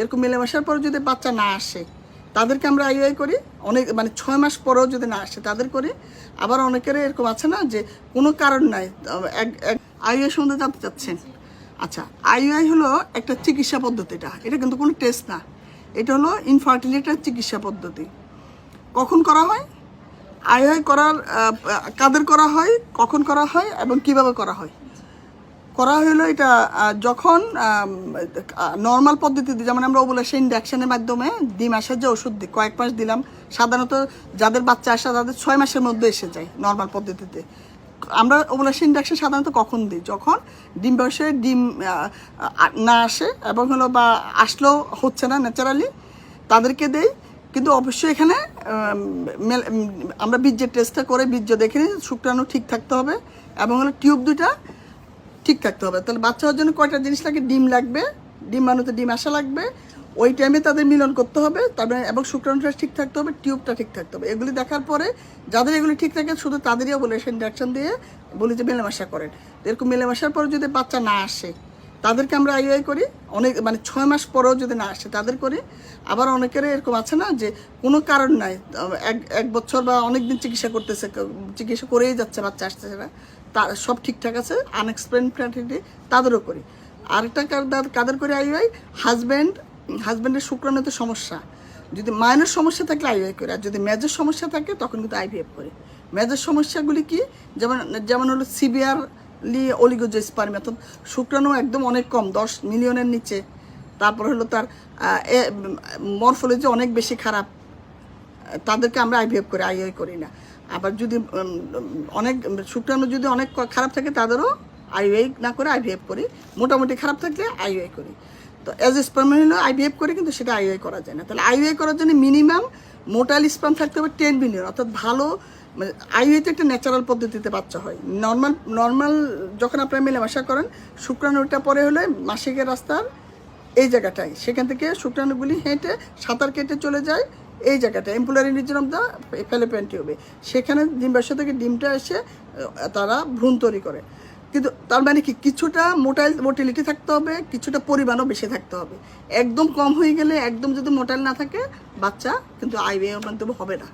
এরকম মেলামেশার পর যদি বাচ্চা না আসে, তাদেরকে আমরা আইওআই করি। অনেক মানে ছয় মাস পরেও যদি না আসে, তাদের করি। আবার অনেকের এরকম আছে না যে কোনো কারণ নাই এক আইওআই সম্বন্ধে জানতে চাচ্ছেন। আচ্ছা আইওআই হলো একটা চিকিৎসা পদ্ধতিটা এটা। কিন্তু কোনো টেস্ট না। এটা হলো ইনফার্টিলিটির চিকিৎসা পদ্ধতি। কখন করা হয়? আইওআই করার কাদের করা হয়, কখন করা হয়, এবং কীভাবে করা হয়? করা হলো এটা যখন নর্মাল পদ্ধতিতে, যেমন আমরা সেই ইন্ডাকশনের মাধ্যমে ডিম আসার যে ওষুধ দিই কয়েক মাস দিলাম, সাধারণত যাদের বাচ্চা আসা তাদের ছয় মাসের মধ্যে এসে যায় নর্মাল পদ্ধতিতে। আমরা সেই ইন্ডাকশন সাধারণত কখন দিই? যখন ডিম বয়সে ডিম না আসে এবং হলো বা আসলেও হচ্ছে না ন্যাচারালি তাদেরকে দেই। কিন্তু অবশ্যই এখানে আমরা বীর্যের টেস্টটা করে বীর্য দেখে নিই, শুক্রাণু ঠিক থাকতে হবে এবং হলো টিউব দুটা ঠিক থাকতে হবে। তাহলে বাচ্চা হওয়ার জন্য কয়টা জিনিস লাগে? ডিম লাগবে, ডিম বানাতে ডিম আসা লাগবে, ওই টাইমে তাদের মিলন করতে হবে, তারপরে এবং শুক্রাণুটা ঠিক থাকতে হবে, টিউবটা ঠিক থাকতে হবে। এগুলি দেখার পরে যাদের এগুলি ঠিক থাকে, শুধু তাদেরই বলে সে ইন্ডাকশন দিয়ে বলি যে মেলামেশা করেন। এরকম মেলামেশার পরে যদি বাচ্চা না আসে, তাদেরকে আমরা আইআই করি। অনেক মানে ছয় মাস পরেও যদি না আসে, তাদের করি। আবার অনেকের এরকম আছে না যে কোনো কারণ নাই। এক এক বছর বা অনেক দিন চিকিৎসা করতেছে, চিকিৎসা করেই যাচ্ছে, বাচ্চা আসতেছে না। তা সব ঠিকঠাক আছে আনএক্সপ্লেন ফ্র্যাটিলিটি তাদেরও করি। আরেকটা কাদের করে আইআই হাজব্যান্ড হাজব্যান্ডের শুক্রাণুতে সমস্যা। যদি মাইনর সমস্যা থাকলে আইআই করি, আর যদি মেজর সমস্যা থাকে, তখন কিন্তু আইভিএফ করি। মেজর সমস্যাগুলি কি? যেমন যেমন হলো সিভিয়ারলি অলিগোজেস্পার্মি অর্থাৎ শুক্রাণু একদম অনেক কম, দশ মিলিয়নের নিচে। তারপর হলো তার মরফোলজি অনেক বেশি খারাপ। তাদেরকে আমরা আইভিএফ করি আইআই করি না। আবার যদি অনেক, শুক্রাণু যদি অনেক খারাপ থাকে, তাদেরও আইওআই না করে আইভিএফ করি। মোটামুটি খারাপ থাকলে আইওআই করি। তো অ্যাজ এ স্পার্ম হলো আইভিএফ করি, কিন্তু সেটা আইওআই করা যায় না। তাহলে আইওআই করার জন্য মিনিমাম মোটাল স্পার্ম থাকতে হবে টেন বিলিয়ন অর্থাৎ ভালো মানে আইওআইতে একটা ন্যাচারাল পদ্ধতিতে বাচ্চা হয়। নর্মাল নর্মাল যখন আপনারা মেলামেশা করেন, শুক্রাণুটা পরে হলে মাসিকের রাস্তার এই জায়গাটায়। সেখান থেকে শুক্রাণুগুলি হেঁটে সাঁতার কেটে চলে যায়। এই জায়গাটা এম্পুলারি অফ দ্য ফেলোপিয়ান টিউবে সেখানে ডিম্বাশয় থেকে ডিমটা এসে তারা ভ্রূণ তৈরি করে। কিন্তু তার মানে কি? কিছুটা মোটাইল মোটিলিটি থাকতে হবে, কিছুটা পরিমাণও বেশি থাকতে হবে। একদম কম হয়ে গেলে, একদম যদি মোটাইল না থাকে, বাচ্চা কিন্তু আইওয়ে অন্তত হবে না।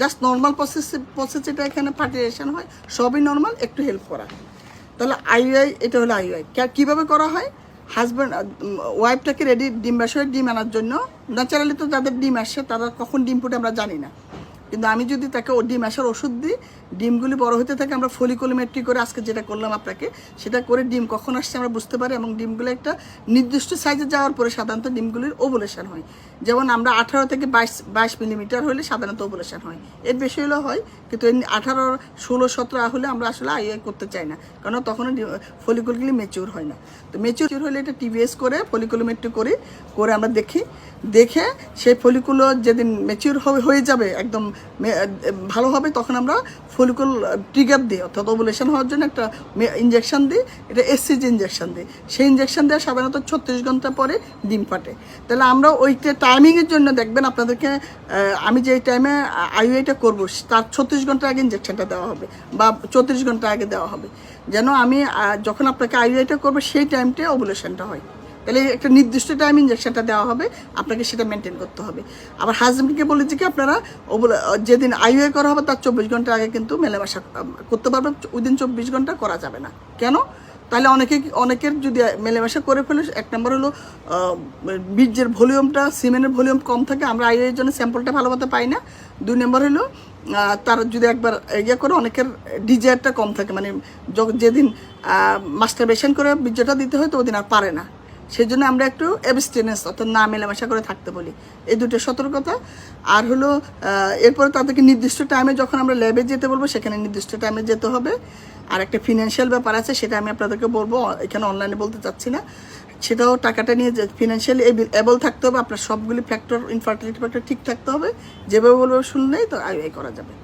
জাস্ট নর্মাল প্রসেস প্রসেস যেটা এখানে ফার্টিলাইজেশন হয়, সবই নর্মাল একটু হেল্প করা। তাহলে আইওআই এটা হলো আইওআই কীভাবে করা হয়? হাজব্যান্ড ওয়াইফটাকে রেডি ডিম বাসায় ডিম আনার জন্য। ন্যাচারালি তো যাদের ডিম আসে, তারা কখন ডিম ফুটে আমরা জানি না। কিন্তু আমি যদি তাকে ডিম, আসার ওষুধ দিই, ডিমগুলি বড় হতে থাকে, আমরা ফলিকোলিমেট্রি করে আজকে যেটা করলাম আপনাকে, সেটা করে ডিম কখন আসছে আমরা বুঝতে পারি এবং ডিমগুলো একটা নির্দিষ্ট সাইজে যাওয়ার পরে সাধারণত ডিমগুলির ওভুলেশন হয়। যেমন আমরা আঠারো থেকে বাইশ বাইশ মিলিমিটার হলে সাধারণত ওভুলেশন হয়। এর বেশি হলেও হয়, কিন্তু আঠারো, ষোলো, সতেরো হলে আমরা আসলে আইআই করতে চাই না কারণ তখন ফলিকুলগুলি মেচিউর হয় না। তো মেচিউর হলে এটা টিভিএস করে ফলিকুলোমেট্রি করি, করে আমরা দেখি। দেখে সেই ফলিকুলো যেদিন মেচিউর হয়ে যাবে একদম ভালো হবে তখন আমরা ফলিকুল ট্রিগার দিই, অর্থাৎ ওভুলেশন হওয়ার জন্য একটা ইঞ্জেকশন দিই, এটা এসসিজি ইঞ্জেকশন দিই। সেই ইঞ্জেকশন দেওয়া সাধারণত ছত্রিশ ঘণ্টা পরে ডিম ফাটে। তাহলে আমরা ওইটা টাইমিংয়ের জন্য দেখবেন আপনাদেরকে আমি যে টাইমে আইউআইটা করব, তার ছত্রিশ ঘণ্টা আগে ইঞ্জেকশনটা দেওয়া হবে বা চৌত্রিশ ঘণ্টা আগে দেওয়া হবে। যেন আমি যখন আপনাকে আইউআইটা করব, সেই টাইমটা ওভুলেশনটা হয়। তাহলে একটা নির্দিষ্ট টাইম ইঞ্জেকশনটা দেওয়া হবে, আপনাকে সেটা মেনটেন করতে হবে। আবার হাজব্যান্ডকে বলেছি কি, আপনারা যেদিন আইওএ করা হবে তার চব্বিশ ঘণ্টা আগে কিন্তু মেলামেশা করতে পারবে উইদিন চব্বিশ ঘণ্টা করা যাবে না। কেন? তাহলে অনেকে অনেকের যদি মেলামেশা করে ফেলে, এক নম্বর হলো বীর্যের ভলিউমটা, সিমেন্টের ভলিউম কম থাকে, আমরা আইওএর জন্য স্যাম্পলটা ভালো মতো পাই না। দুই নম্বর হলো তার যদি একবার ইয়ে করে, অনেকের ডিজায়ারটা কম থাকে। মানে যেদিন মাস্টারবেশন করে বীর্যটা দিতে হয় তো ওদিন আর পারে না। সেই জন্য আমরা একটু অ্যাবস্টেনেন্স অর্থাৎ না মেলামেশা করে থাকতে বলি। এই দুটো সতর্কতা। আর হলো এরপরে তাদেরকে নির্দিষ্ট টাইমে যখন আমরা ল্যাবে যেতে বলব, সেখানে নির্দিষ্ট টাইমে যেতে হবে। আর একটা ফিনান্সিয়াল ব্যাপার আছে, সেটা আমি আপনাদেরকে বলব, এখানে অনলাইনে বলতে চাচ্ছি না। সেটাও টাকাটা নিয়ে ফিনান্সিয়ালি এবল থাকতে হবে, আপনার সবগুলি ফ্যাক্টর ইনফার্টিলিটি ফ্যাক্টর ঠিক থাকতে হবে। যেভাবে বলব শুনলেই তো আইআই করা যাবে।